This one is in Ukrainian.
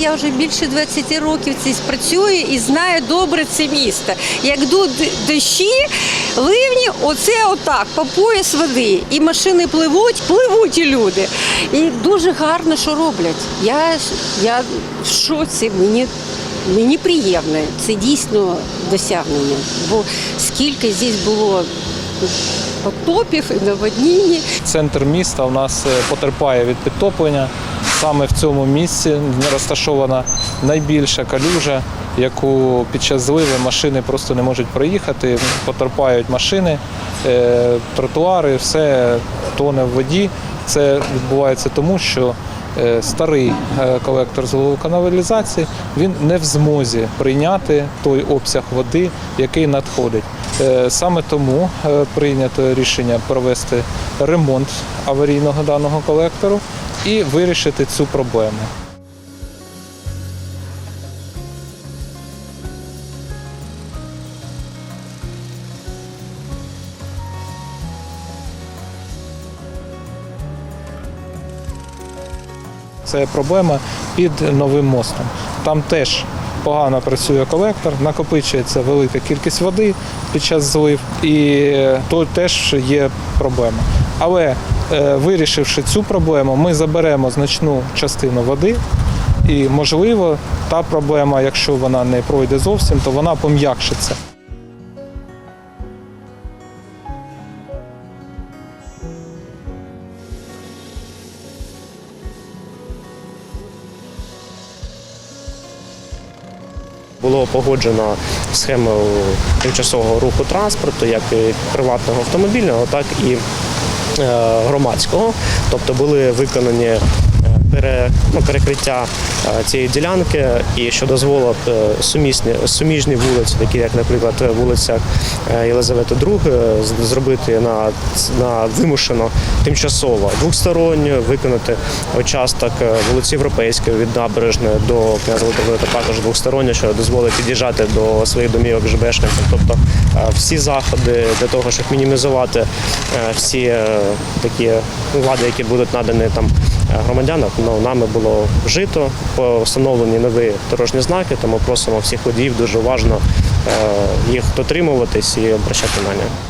Я вже більше 20 років здесь працюю і знаю добре це місто. Як йдуть дощі, ливні, оце отак, по пояс води. І машини пливуть, пливуть і люди. І дуже гарно, що роблять. Я, я в шоці, мені, мені приємно. Це дійсно досягнення. Бо скільки здесь було потопів і наводнінь. Центр міста у нас е, потерпає від підтоплення. Саме в цьому місці розташована найбільша калюжа, яку під час зливи машини просто не можуть проїхати. Потерпають машини, е, тротуари, все тоне в воді. Це відбувається тому, що е, старий е, колектор зливової каналізації він не в змозі прийняти той обсяг води, який надходить. Саме тому прийнято рішення провести ремонт аварійного даного колектору і вирішити цю проблему. Це проблема під новим мостом. Там теж погано працює колектор, накопичується велика кількість води під час злив, і то теж є проблема. Але вирішивши цю проблему, ми заберемо значну частину води. І можливо, та проблема, якщо вона не пройде зовсім, то вона пом'якшиться. Було погоджено схему тимчасового руху транспорту, як приватного автомобільного, так і е, громадського. Тобто були виконані е, пере, ну, перекриття е, цієї ділянки, і що дозволило б, е, сумісні, суміжні вулиці, такі як, наприклад, вулиця е, Єлизавети II, зробити на, на вимушено тимчасово двосторонню, виконати участок вулиці Європейської від набережної до князя також двосторонньо, що дозволить під'їжджати до своїх домівок ЖБшникам. Тобто всі заходи для того, щоб мінімізувати всі такі влади, які будуть надані там е, громадянам, ну, нами було вжито, встановлені нові дорожні знаки, тому просимо всіх водіїв дуже уважно е, їх дотримуватись і обращати на них.